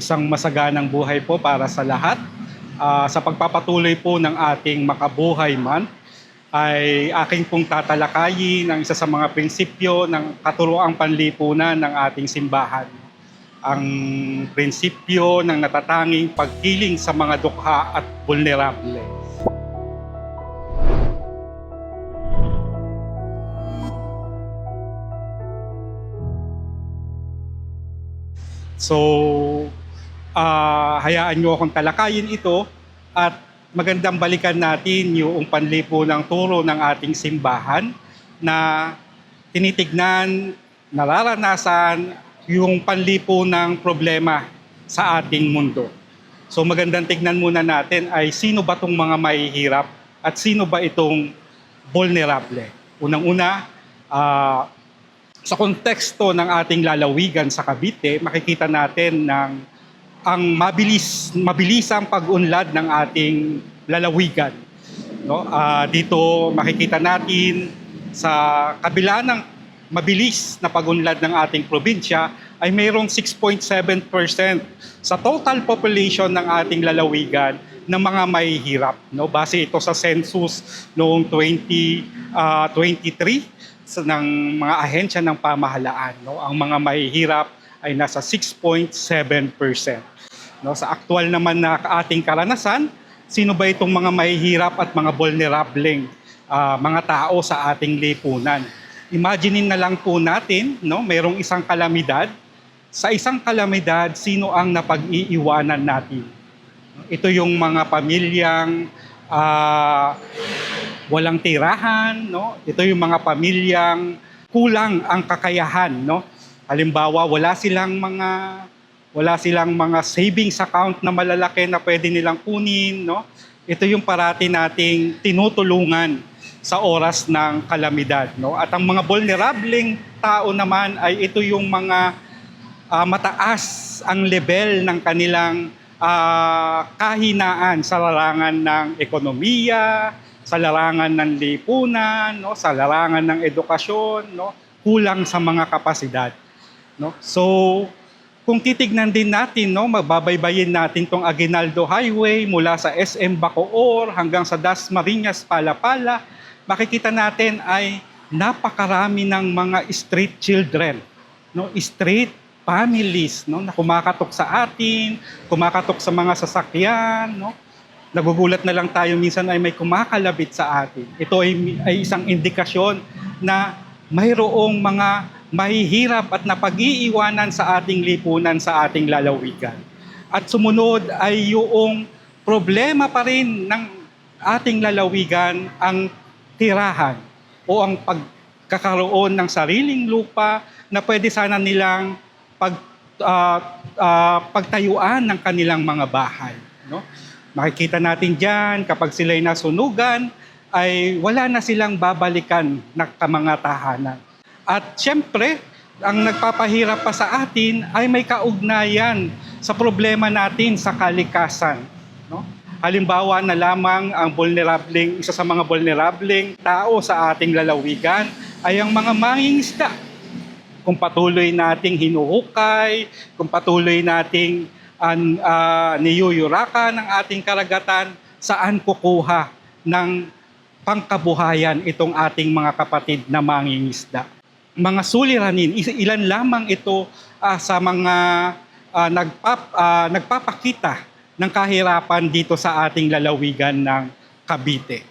isang masaganang buhay po para sa lahat. Ah, sa pagpapatuloy po ng ating Makabuhay Month, ay aking pong tatalakayin ang isa sa mga prinsipyo ng katuroang panlipunan ng ating simbahan. Ang prinsipyo ng natatanging pagkiling sa mga dukha at vulnerable. So, ah hayaan nyo akong talakayin ito at magandang balikan natin yung panlipo ng turo ng ating simbahan na tinitignan, nararanasan yung panlipo ng problema sa ating mundo. So magandang tignan muna natin ay sino ba itong mga mahihirap at sino ba itong vulnerable. Unang-una, ah, sa konteksto ng ating lalawigan sa Cavite, makikita natin ng ang mabilis mabilisang pag-unlad ng ating lalawigan. No? Ah, dito makikita natin sa kabila ng mabilis na pag-unlad ng ating probinsya ay mayroong 6.7% sa total population ng ating lalawigan ng mga mahihirap. No? Base ito sa census noong 2023 sa ng mga ahensya ng pamahalaan. No? Ang mga mahihirap ay nasa 6.7%. No? Sa aktual naman na ating karanasan, sino ba itong mga mahihirap at mga vulnerableng ah, mga tao sa ating lipunan? Imaginein na lang po natin, no, mayroong isang kalamidad. Sa isang kalamidad, sino ang napag-iiwanan natin? Ito yung mga pamilyang ah, walang tirahan, no? Ito yung mga pamilyang kulang ang kakayahan, no? Halimbawa, wala silang mga wala silang mga savings account na malalaki na pwede nilang kunin, no? Ito yung parati nating tinutulungan sa oras ng kalamidad, no? At ang mga vulnerableng tao naman ay ito yung mga ah, mataas ang level ng kanilang ah, kahinaan sa larangan ng ekonomiya, sa larangan ng lipunan, no, sa larangan ng edukasyon, no, kulang sa mga kapasidad, no. So, kung titignan din natin, no, mababaybayin natin tong Aguinaldo Highway mula sa SM Bacoor hanggang sa Dasmariñas Palapala, makikita natin ay napakarami ng mga street children, no, street families, no, na kumakatok sa atin, kumakatok sa mga sasakyan, no, nagugulat na lang tayo minsan ay may kumakalabit sa atin. Ito ay, ay isang indikasyon na mayroong mga mahihirap at napag-iiwanan sa ating lipunan, sa ating lalawigan. At sumunod ay yung problema pa rin ng ating lalawigan ang tirahan o ang pagkakaroon ng sariling lupa na pwede sana nilang pag, ah, ah, pagtayuan ng kanilang mga bahay. No? Makikita natin dyan, kapag sila'y nasunugan, ay wala na silang babalikan na mga tahanan. At syempre, ang nagpapahirap pa sa atin ay may kaugnayan sa problema natin sa kalikasan. No? Halimbawa na lamang ang vulnerableng, isa sa mga vulnerableng tao sa ating lalawigan ay ang mga mangingisda. Kung patuloy nating hinuhukay, kung patuloy nating an, ah, niyuyurakan ng ating karagatan, saan kukuha ng pangkabuhayan itong ating mga kapatid na mangingisda. Mga suliranin, ilan lamang ito ah, sa mga ah, nagpap, ah, nagpapakita ng kahirapan dito sa ating lalawigan ng Cavite.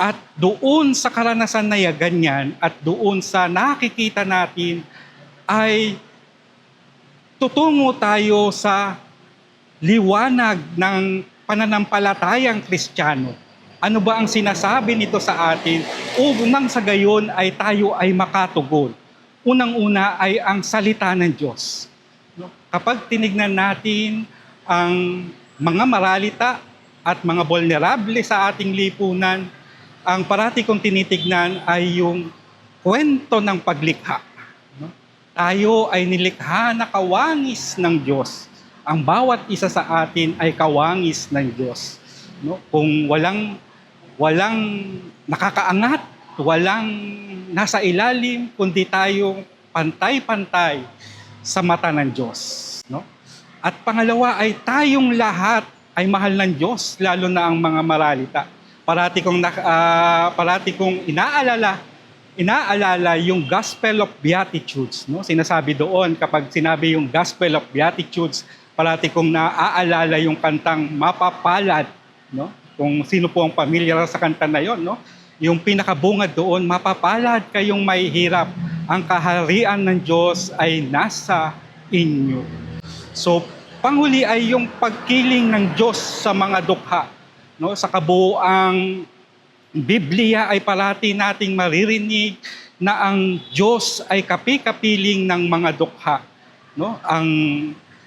At doon sa karanasan na ya- ganyan at doon sa nakikita natin ay tutungo tayo sa liwanag ng pananampalatayang Kristiyano. Ano ba ang sinasabi nito sa atin? Unang sa gayon ay tayo ay makatugon. Unang-una ay ang salita ng Diyos. Kapag tinignan natin ang mga maralita at mga vulnerable sa ating lipunan, ang parati kong tinitignan ay yung kwento ng paglikha. Tayo ay nilikha na kawangis ng Diyos. Ang bawat isa sa atin ay kawangis ng Diyos. No? Kung walang walang nakakaangat, walang nasa ilalim, kundi tayo pantay-pantay sa mata ng Diyos. No? At pangalawa ay tayong lahat ay mahal ng Diyos, lalo na ang mga maralita. Parati kong, ah, parati kong inaalala, inaalala yung Gospel of Beatitudes. No? Sinasabi doon, kapag sinabi yung Gospel of Beatitudes, parati kong naaalala yung kantang Mapapalad. No? Kung sino po ang pamilyar sa kanta na yon, no? yung pinakabungad doon, mapapalad kayong may hirap. Ang kaharian ng Diyos ay nasa inyo. So, panghuli ay yung pagkiling ng Diyos sa mga dukha. No? Sa kabuuang Biblia ay parati nating maririnig na ang Diyos ay kapi-kapiling ng mga dukha. No? Ang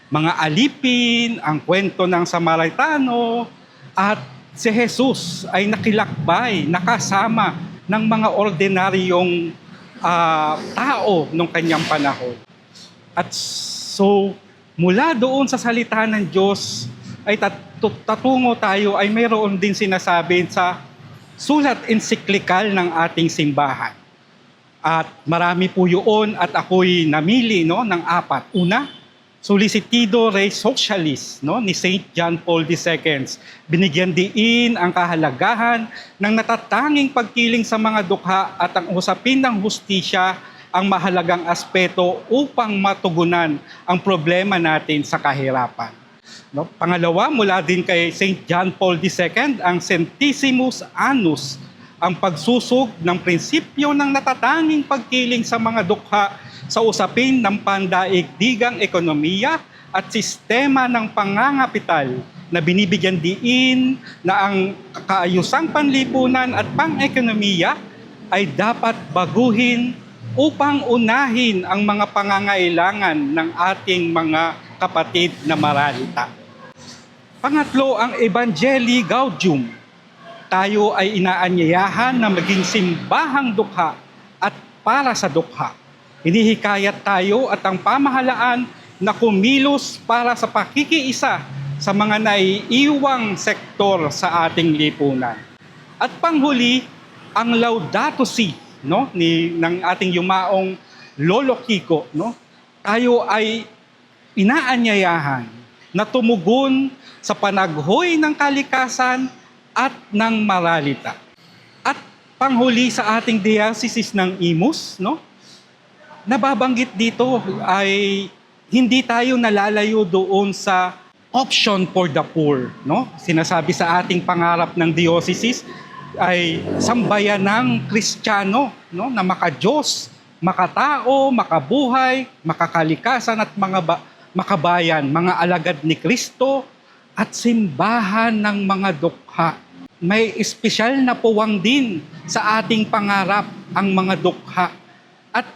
mga alipin, ang kwento ng Samaritano, at si Jesus ay nakilakbay, nakasama ng mga ordinaryong ah, tao nung kanyang panahon. At so, mula doon sa salita ng Diyos, ay tat- tatungo tayo ay mayroon din sinasabi sa sulat encyclical ng ating simbahan. At marami po yun at ako'y namili no, ng apat. Una, Solicitido Re Socialis no, ni St. John Paul II. Binigyan diin ang kahalagahan ng natatanging pagkiling sa mga dukha at ang usapin ng hustisya ang mahalagang aspeto upang matugunan ang problema natin sa kahirapan. No? Pangalawa, mula din kay St. John Paul II, ang Centesimus Annus, ang pagsusog ng prinsipyo ng natatanging pagkiling sa mga dukha sa usapin ng pandaigdigang ekonomiya at sistema ng pangangapital na binibigyan diin na ang kaayusang panlipunan at pang-ekonomiya ay dapat baguhin upang unahin ang mga pangangailangan ng ating mga kapatid na maralita. Pangatlo, ang Evangelii Gaudium. Tayo ay inaanyayahan na maging simbahang dukha at para sa dukha. Hinihikayat tayo at ang pamahalaan na kumilos para sa pakikiisa sa mga naiiwang sektor sa ating lipunan. At panghuli, ang Laudato Si no ni ng ating yumaong Lolo Kiko no tayo ay inaanyayahan na tumugon sa panaghoy ng kalikasan at ng maralita. At panghuli sa ating diocese ng Imus, no? Nababanggit dito ay hindi tayo nalalayo doon sa option for the poor, no? Sinasabi sa ating pangarap ng diocese ay sambayan ng Kristiyano, no? Na makadiyos, makatao, makabuhay, makakalikasan at mga ba- makabayan, mga alagad ni Kristo at simbahan ng mga dukha. May espesyal na puwang din sa ating pangarap ang mga dukha. At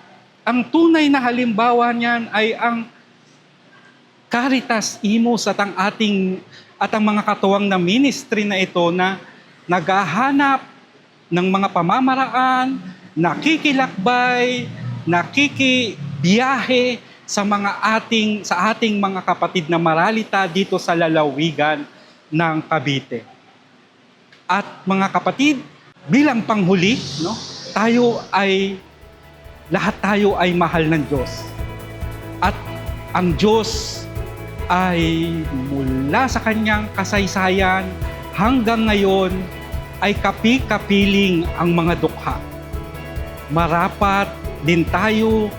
ang tunay na halimbawa niyan ay ang Caritas Imos at ang ating at ang mga katuwang na ministry na ito na naghahanap ng mga pamamaraan, nakikilakbay, nakikibiyahe sa mga ating sa ating mga kapatid na maralita dito sa lalawigan ng Cavite. At mga kapatid, bilang panghuli, no, tayo ay lahat tayo ay mahal ng Diyos. At ang Diyos ay mula sa kanyang kasaysayan hanggang ngayon ay kapi-kapiling ang mga dukha. Marapat din tayo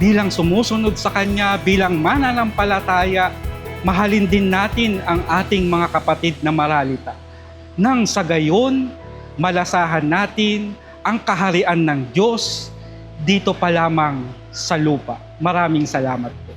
bilang sumusunod sa Kanya, bilang mananampalataya, mahalin din natin ang ating mga kapatid na maralita. Nang sa gayon, malasahan natin ang kaharian ng Diyos dito pa lamang sa lupa. Maraming salamat po.